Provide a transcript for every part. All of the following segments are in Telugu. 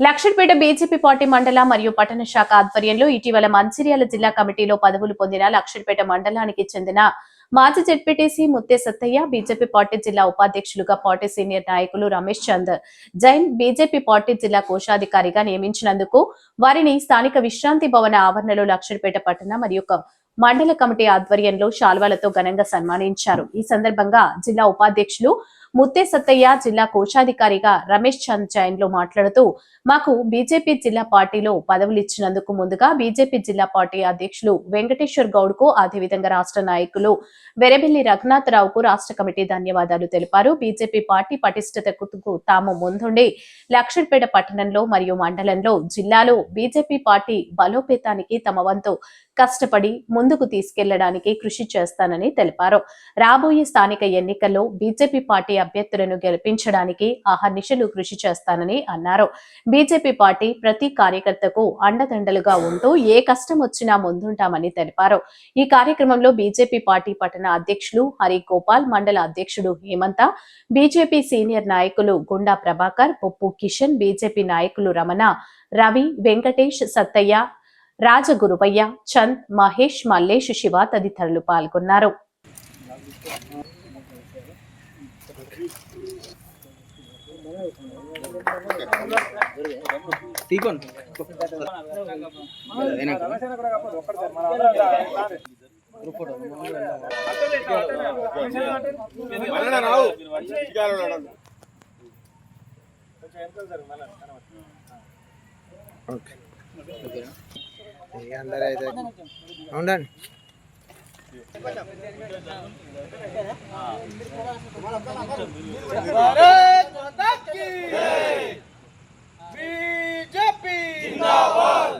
లక్షడ్పేట బీజేపీ పార్టీ మండల మరియు పట్టణ శాఖ ఆధ్వర్యంలో ఇటీవల మంచిర్యాల జిల్లా కమిటీలో పదవులు పొందిన లక్షడ్పేట మండలానికి చెందిన మాజీ ZPTC Mutthe Sattaiah BJP party జిల్లా ఉపాధ్యక్షులుగా పార్టీ సీనియర్ నాయకులు రమేష్ చంద్ జైన్ బీజేపీ పార్టీ జిల్లా కోశాధికారిగా నియమించినందుకు వారిని స్థానిక విశ్రాంతి భవన ఆవరణలో లక్షడ్పేట పట్టణ మరియు మండల కమిటీ ఆధ్వర్యంలో శాల్వాలతో ఘనంగా సన్మానించారు. ఈ సందర్భంగా జిల్లా ఉపాధ్యక్షులు ముత్తే సత్తయ్య జిల్లా కోశాధికారిగా రమేష్ చంద్ జైన్లో మాట్లాడుతూ మాకు బీజేపీ జిల్లా పార్టీలో పదవులు ఇచ్చినందుకు ముందుగా బీజేపీ జిల్లా పార్టీ అధ్యక్షులు వెంకటేశ్వర్ గౌడ్కు అదేవిధంగా రాష్ట్ర నాయకులు వెరబెల్లి రఘునాథరావుకు రాష్ట్ర కమిటీ ధన్యవాదాలు తెలిపారు. బీజేపీ పార్టీ పటిష్టతకు తాము ముందుండి లక్షడ్పేట పట్టణంలో మరియు మండలంలో జిల్లాలో బీజేపీ పార్టీ బలోపేతానికి తమ వంతు కష్టపడి ముందుకు తీసుకెళ్ళడానికి కృషి చేస్తానని తెలిపారు. రాబోయే స్థానిక ఎన్నికల్లో బీజేపీ పార్టీ అభ్యర్థులను గెలిపించడానికి అహర్నిశలు కృషి చేస్తానని అన్నారు. బీజేపీ పార్టీ ప్రతి కార్యకర్తకు అండదండలుగా ఉంటూ ఏ కష్టం వచ్చినా ముందుంటామని తెలిపారు. ఈ కార్యక్రమంలో బీజేపీ పార్టీ పట్టణ అధ్యక్షులు హరి గోపాల్ మండల అధ్యక్షుడు హేమంత బీజేపీ సీనియర్ నాయకులు గుండా ప్రభాకర్ పొప్పు కిషన్ బీజేపీ నాయకులు రమణ రవి వెంకటేష్ సత్తయ్య రాజగురువయ్య చంద్ మహేష్ మల్లేష్ శివ తదితరులు పాల్గొన్నారు. తీకోన్ అందరూ అయితే ఉండండి. బీజేపీ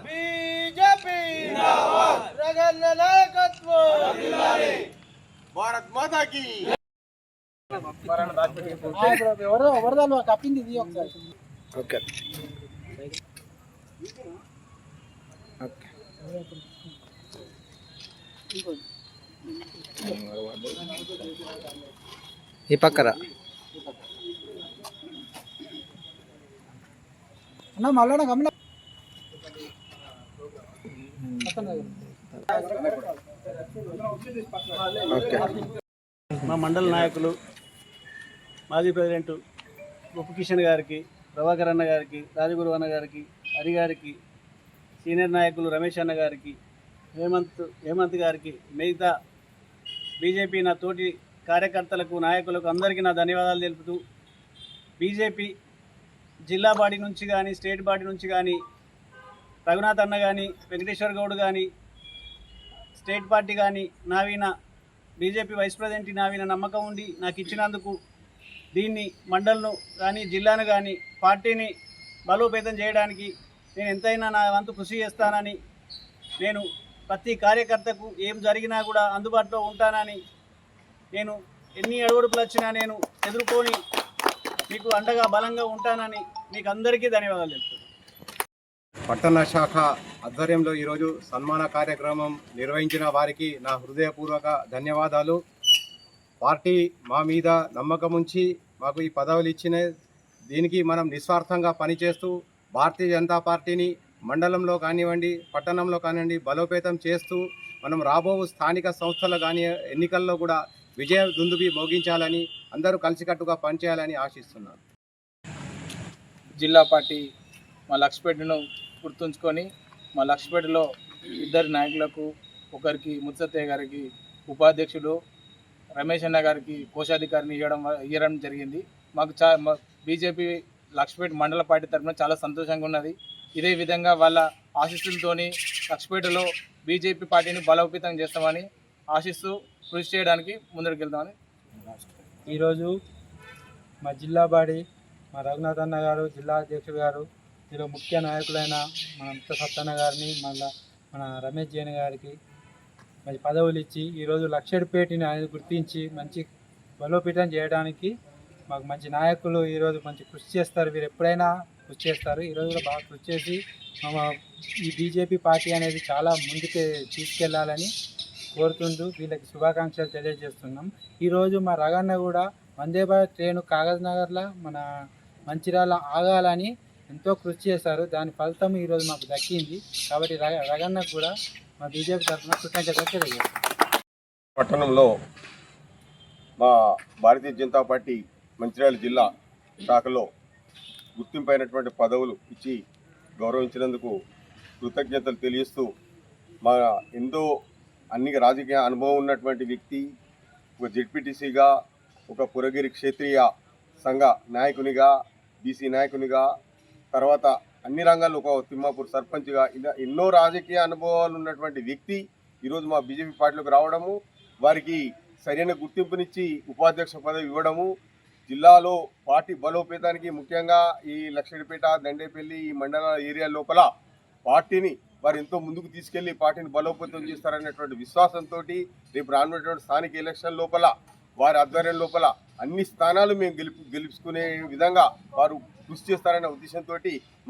బీజేపీ రగన్న నాయకత్వం భారత్ మాతా కీ ఎవరో వరదలు కప్పింది ఇది ఒకసారి ఓకే ఓకే. ఈ పక్కరా అన్న మళ్ళా గమన ఓకే. మా మండల నాయకులు మాజీ ప్రెసిడెంట్ ఉప్పు కిషన్ గారికి ప్రభాకర్ అన్న గారికి రాజగురు అన్న గారికి హరి గారికి సీనియర్ నాయకులు రమేష్ అన్న గారికి హేమంత్ హేమంత్ గారికి మిగతా బీజేపీ నా తోటి కార్యకర్తలకు నాయకులకు అందరికీ నా ధన్యవాదాలు తెలుపుతూ బీజేపీ జిల్లా బాడీ నుంచి కానీ స్టేట్ బాడీ నుంచి కానీ రఘునాథ్ అన్న కానీ వెంకటేశ్వర గౌడ్ కానీ స్టేట్ పార్టీ కానీ నావీన బీజేపీ వైస్ ప్రెసిడెంట్ నావీన నమ్మకం ఉండి నాకు ఇచ్చినందుకు దీన్ని మండల్ను కానీ జిల్లాను కానీ పార్టీని బలోపేతం చేయడానికి నేను ఎంతైనా నా వంతు కృషి చేస్తానని నేను ప్రతి కార్యకర్తకు ఏం జరిగినా కూడా అందుబాటులో ఉంటానని నేను ఎన్ని అడుగుడుపులు వచ్చినా నేను ఎదుర్కొని మీకు అండగా బలంగా ఉంటానని మీకు అందరికీ ధన్యవాదాలు చెప్తున్నాను. పట్టణ శాఖ ఆధ్వర్యంలో ఈరోజు సన్మాన కార్యక్రమం నిర్వహించిన వారికి నా హృదయపూర్వక ధన్యవాదాలు. పార్టీ మా మీద నమ్మకం ఉంచి మాకు ఈ పదవులు ఇచ్చిన దీనికి మనం నిస్వార్థంగా పనిచేస్తూ భారతీయ జనతా పార్టీని మండలంలో కానివ్వండి పట్టణంలో కానివ్వండి బలోపేతం చేస్తూ మనం రాబో స్థానిక సంస్థలు కానీ ఎన్నికల్లో కూడా విజయ దుందుబి మోగించాలని అందరూ కలిసికట్టుగా పనిచేయాలని ఆశిస్తున్నాను. జిల్లా పార్టీ మా లక్ష్పేటను గుర్తుంచుకొని మా లక్ష్పేటలో ఇద్దరు నాయకులకు ఒకరికి ముత్సత్తయ్య గారికి ఉపాధ్యక్షుడు రమేష్ అన్న గారికి కోశాధికారిని ఇవ్వడం ఇవ్వడం జరిగింది. మాకు చా బీజేపీ లక్ష్పేట మండల పార్టీ తరఫున చాలా సంతోషంగా ఉన్నది. ఇదే విధంగా వాళ్ళ ఆశీస్సులతోని లక్ష్పేటలో బీజేపీ పార్టీని బలోపేతం చేస్తామని ఆశిస్తూ కృషి చేయడానికి ముందరికి ఈరోజు మా జిల్లా బాడి మా రఘునాథ్ అన్న గారు జిల్లా అధ్యక్షుడు గారు ఈరోజు ముఖ్య నాయకులైన మన ముత్త సత్తన్న గారిని మళ్ళా మన రమేష్ జైన్ గారికి మరి పదవులు ఇచ్చి ఈరోజు లక్షడిపేటిని అనేది గుర్తించి మంచి బలోపేతం చేయడానికి మాకు మంచి నాయకులు ఈరోజు మంచి కృషి చేస్తారు. వీరు ఎప్పుడైనా కృషి చేస్తారు ఈరోజు కూడా బాగా కృషి చేసి మా ఈ బీజేపీ పార్టీ అనేది చాలా ముందుకు తీసుకెళ్ళాలని కోరుతుంటూ వీళ్ళకి శుభాకాంక్షలు తెలియజేస్తున్నాం. ఈరోజు మా రగన్న కూడా వందే భారత్ ట్రైన్ కాగజ్ నగర్లో మన మంచిర్యాల ఆగాలని ఎంతో కృషి చేశారు. దాని ఫలితం ఈరోజు మాకు దక్కింది. కాబట్టి రగ కూడా మా బీజేపీ తరఫున కృతజ్ఞతలు తెలియజేస్తాం పట్టణంలో మా భారతీయ జనతా పార్టీ మంచిర్యాల జిల్లా శాఖలో గుర్తింపైనటువంటి పదవులు ఇచ్చి గౌరవించినందుకు కృతజ్ఞతలు తెలియస్తూ మా ఎంతో అన్ని రాజకీయ అనుభవం ఉన్నటువంటి వ్యక్తి ఒక జెడ్పీటీసీగా ఒక పురగిరి క్షేత్రీయ సంఘ నాయకునిగా బీసీ నాయకునిగా తర్వాత అన్ని రంగాల్లో ఒక తిమ్మాపూర్ సర్పంచ్గా ఇలా ఎన్నో రాజకీయ అనుభవాలు ఉన్నటువంటి వ్యక్తి ఈరోజు మా బీజేపీ పార్టీలోకి రావడము వారికి సరైన గుర్తింపునిచ్చి ఉపాధ్యక్ష పదవి ఇవ్వడము జిల్లాలో పార్టీ బలోపేతానికి ముఖ్యంగా ఈ లక్షడిపేట దండేపల్లి ఈ మండల ఏరియా లోపల పార్టీని వారు ఎంతో ముందుకు తీసుకెళ్ళి పార్టీని బలోపేతం చేస్తారనేటువంటి విశ్వాసంతో రేపు రానున్నటువంటి స్థానిక ఎలక్షన్ లోపల వారి ఆధ్వర్యం లోపల అన్ని స్థానాలు మేము గెలుపు గెలుచుకునే విధంగా వారు కృషి చేస్తారనే ఉద్దేశంతో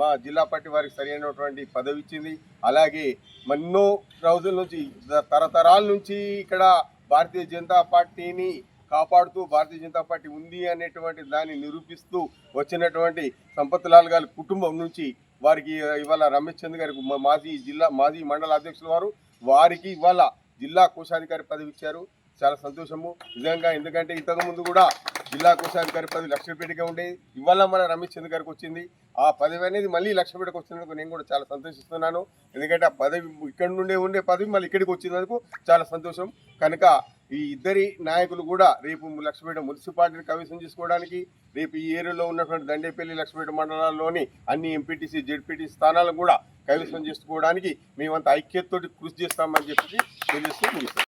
మా జిల్లా పార్టీ వారికి సరైనటువంటి పదవి ఇచ్చింది. అలాగే మన్నో రోజుల నుంచి తరతరాల నుంచి ఇక్కడ భారతీయ జనతా పార్టీని కాపాడుతూ భారతీయ జనతా పార్టీ ఉంది అనేటువంటి దాన్ని నిరూపిస్తూ వచ్చినటువంటి సంపత్ లాల్ గారి కుటుంబం నుంచి వారికి ఇవాళ రమేష్ చంద్ గారికి మా- మాజీ జిల్లా మాజీ మండల అధ్యక్షుల వారు వారికి ఇవాళ జిల్లా కోశాధికారి పదవి ఇచ్చారు. చాలా సంతోషము. నిజంగా ఎందుకంటే ఇంతకు ముందు కూడా జిల్లా కోశాధికారి పదవి లక్ష్మీపేటగా ఉండేది. ఇవాళ మన రమేష్ చంద్ర గారికి వచ్చింది. ఆ పదవి అనేది మళ్ళీ లక్ష్మీపేటకు వచ్చినందుకు నేను కూడా చాలా సంతోషిస్తున్నాను. ఎందుకంటే ఆ పదవి ఇక్కడ నుండే ఉండే పదవి మళ్ళీ ఇక్కడికి వచ్చినందుకు చాలా సంతోషం. కనుక ఈ ఇద్దరి నాయకులు కూడా రేపు లక్ష్మీపేట మున్సిపాలిటీని కమిషన్ చేసుకోవడానికి రేపు ఈ ఏరియాలో ఉన్నటువంటి దండేపల్లి లక్ష్మీపేట మండలాల్లోని అన్ని ఎంపీటీసీ జెడ్పీటీ స్థానాలను కూడా కైవసం చేసుకోవడానికి మేమంతా ఐక్యతతోటి కృషి చేస్తామని చెప్పి తెలియజేస్తూ ముగిస్తాం